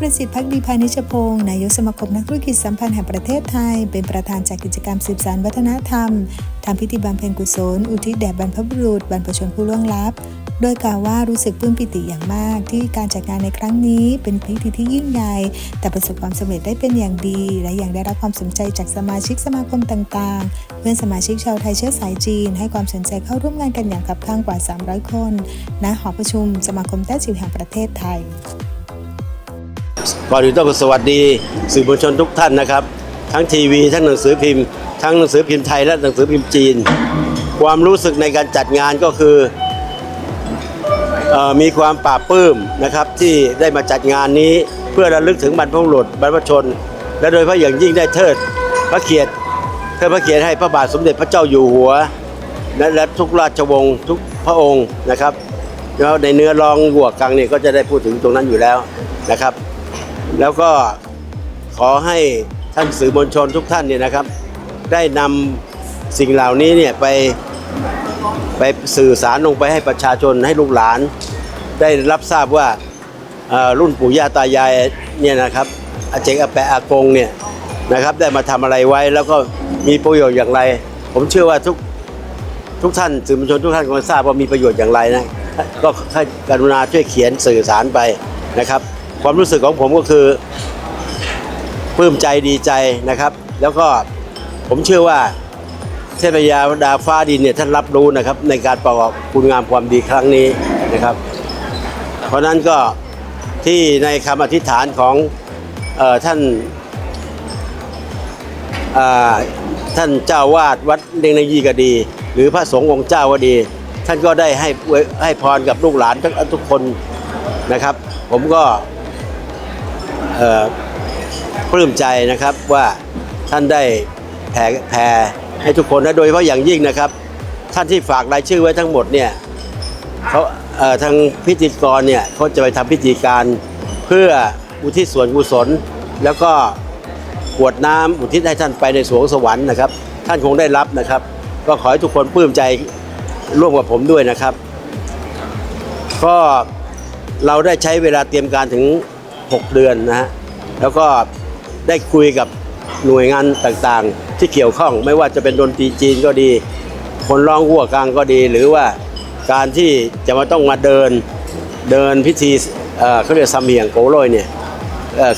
ประสิทธิ์พักดีพานิชพงศ์นายกสมาคมนักธุรกิจสัมพันธ์แห่งประเทศไทย เป็นประธานจัดกิจกรรมสืบสานวัฒนธรรมทำพิธีบำเพ็ญกุศล อุทิศแด่บรรพบุรุษบรรพชนผู้ล่วงลับ โดยกล่าวว่ารู้สึกปลื้มปิติอย่างมาก ที่การจัดงานในครั้งนี้ เป็นพิธีที่ยิ่งใหญ่แต่ประสบความสำเร็จได้เป็นอย่างดี และยังได้รับความสนใจจากสมาชิกสมาคมต่างๆ เพื่อนสมาชิกชาวไทยเชื้อสายจีน ให้ความสนใจเข้าร่วมงานกันอย่างคับข้างกว่า 300 คนณหอประชุม สมาคมแต้จิ๋วแห่งประเทศไทย ก่อนอื่นต้องสวัสดีสื่อมวลชนทุกท่านนะครับ ทั้งทีวีทั้งหนังสือพิมพ์ ทั้งหนังสือพิมพ์ไทยและหนังสือพิมพ์จีน ความรู้สึกในการจัดงานก็คืออมีความปลาบปลื้มนะครับที่ได้มาจัดงานนี้เพื่อระลึกถึงบรรพบุรุษบรรพชน และโดยพาะอย่างยิ่งได้เทิดพระเกียรติเทิดพระเกียรติให้พระบาทสมเด็จพระเจ้าอยู่หัวและและทุกราชวงศ์ทุกพระองค์นะครับแล้วในเนื้อรองหัวกังนี่ก็จะได้พูดถึงตรงนั้นอยู่แล้วนะครับ แล้วก็ขอให้ท่านสื่อมวลชนทุกท่านเนี่ยนะครับ ได้นำสิ่งเหล่านี้เนี่ยไปไปสื่อสารลงไปให้ประชาชนให้ลูกหลาน ได้รับทราบว่ารุ่นปู่ย่าตายายเนี่ยนะครับอาเจกอาแปะอากงเนี่ยนะครับได้มาทำอะไรไว้แล้วก็มีประโยชน์อย่างไร ผมเชื่อว่าทุกทุกท่านสื่อมวลชนทุกท่านคงทราบว่ามีประโยชน์อย่างไรนะก็ให้กรุณาช่วยเขียนสื่อสารไปนะครับ ความรู้สึกของผมก็คือปลื้มใจดีใจนะครับ แล้วก็ผมเชื่อว่าเทพยาดาฟ้าดินเนี่ยท่านรับรู้นะครับ ในการประกอบคุณงามความดีครั้งนี้นะครับ เพราะนั้นก็ที่ในคำอธิษฐานของออท่านท่านเจ้าวาดวัดเลงในยีก็ดี หรือพระสงฆ์องค์เจ้าก็ดี ท่านก็ได้ให้ให้พรกับลูกหลานทุกทุกคนนะครับ ผมก็ ปลื้มใจนะครับว่าท่านได้แผ่แผ่ให้ทุกคนและโดยเฉพาะอย่างยิ่งนะครับ ท่านที่ฝากรายชื่อไว้ทั้งหมดเนี่ยเขาเทางพิธีกรเนี่ยเขาจะไปทำพิธีการเพื่ออุทิศส่วนกุศล แล้วก็กวดน้ำอุทิศให้ท่านไปในสวงสวรรค์นะครับ ท่านคงได้รับนะครับ ก็ขอให้ทุกคนปลื้มใจร่วมกับผมด้วยนะครับ ก็เราได้ใช้เวลาเตรียมการถึง 6 เดือนนะฮะแล้วก็ได้คุยกับหน่วยงานต่างๆ ที่เกี่ยวข้องไม่ว่าจะเป็นดนตรีจีนก็ดี คนร้องหัวกลางก็ดี หรือว่าการที่จะมาต้องมาเดินเดินพิธีเอ่อเขาเรียกซัมเหียงโกโรยเนี่ย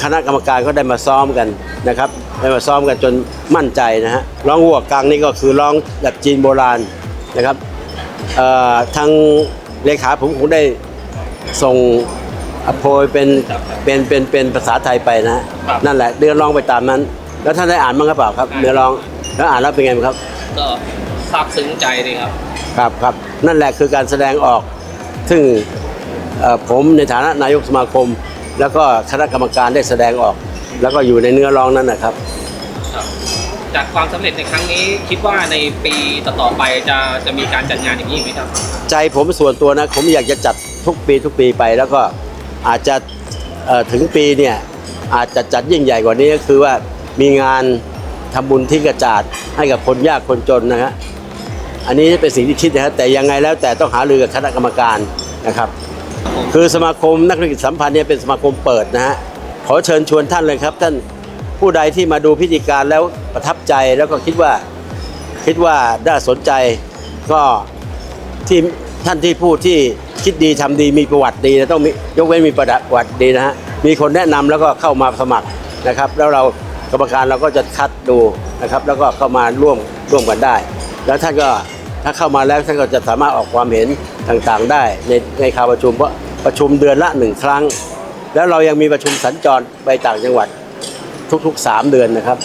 คณะกรรมการเขาได้มาซ้อมกันนะครับได้มาซ้อมกันจนมั่นใจนะฮะร้องหัวกลางนี่ก็คือร้องแบบจีนโบราณนะครับทางเลขาผมคงได้ส่ง โพยเป็นเป็นเป็นเป็นภาษาไทยไปนะฮะครับนั่นแหละเนื้อร้องไปตามนั้น แล้วท่านได้อ่านมั้างหรือเปล่าครับอ่านเนื้อร้องแล้วอ่านแล้วเป็นไงบ้างครับ ก็ซาบซึ้งใจดีครับ ครับครับนั่นแหละคือการแสดงออก ซึ่งเอ่อผมในฐานะนายกสมาคม แล้วก็คณะกรรมการได้แสดงออก แล้วก็อยู่ในเนื้อร้องนั้นนะครับครับจากความสำเร็จในครั้งนี้คิดว่าในปีต่อๆไปจะจะมีการจัดงานอย่างนี้อีกไหมครับ ใจผมส่วนตัวนะผมอยากจะจัดทุกปีทุกปีไปแล้วก็ อาจจะถึงปีเนี่ยอาจจะจัดยิ่งใหญ่กว่านี้ก็คือว่ามีงานทำบุญที่กระจาดให้กับคนยากคนจนนะฮะอันนี้เป็นสิ่งที่คิดนะฮะแต่ยังไงแล้วแต่ต้องหารือกับคณะกรรมการนะครับ คือสมาคมนักธุรกิจสัมพันธ์เนี่ยเป็นสมาคมเปิดนะฮะขอเชิญชวนท่านเลยครับ ท่านผู้ใดที่มาดูพิธีการแล้วประทับใจแล้วก็คิดว่าคิดว่าน่าสนใจก็ที่ท่านที่พูดที่ คิดดีทำดีมีประวัติดีนะต้องมียกเว้นมีประวัติดีนะฮะมีคนแนะนำแล้วก็เข้ามาสมัครนะครับ แล้วเรากรรมการเราก็จะคัดดูนะครับ แล้วก็เข้ามาร่วมร่วมกันได้ แล้วท่านก็ถ้าเข้ามาแล้วท่านก็จะสามารถออกความเห็นต่างๆ ได้ในในข่าประชุมเพราะประชุมเดือนละหนึ่งครั้ง แล้วเรายังมีประชุมสัญจรไปต่างจังหวัดทุกๆ 3 เดือนนะครับ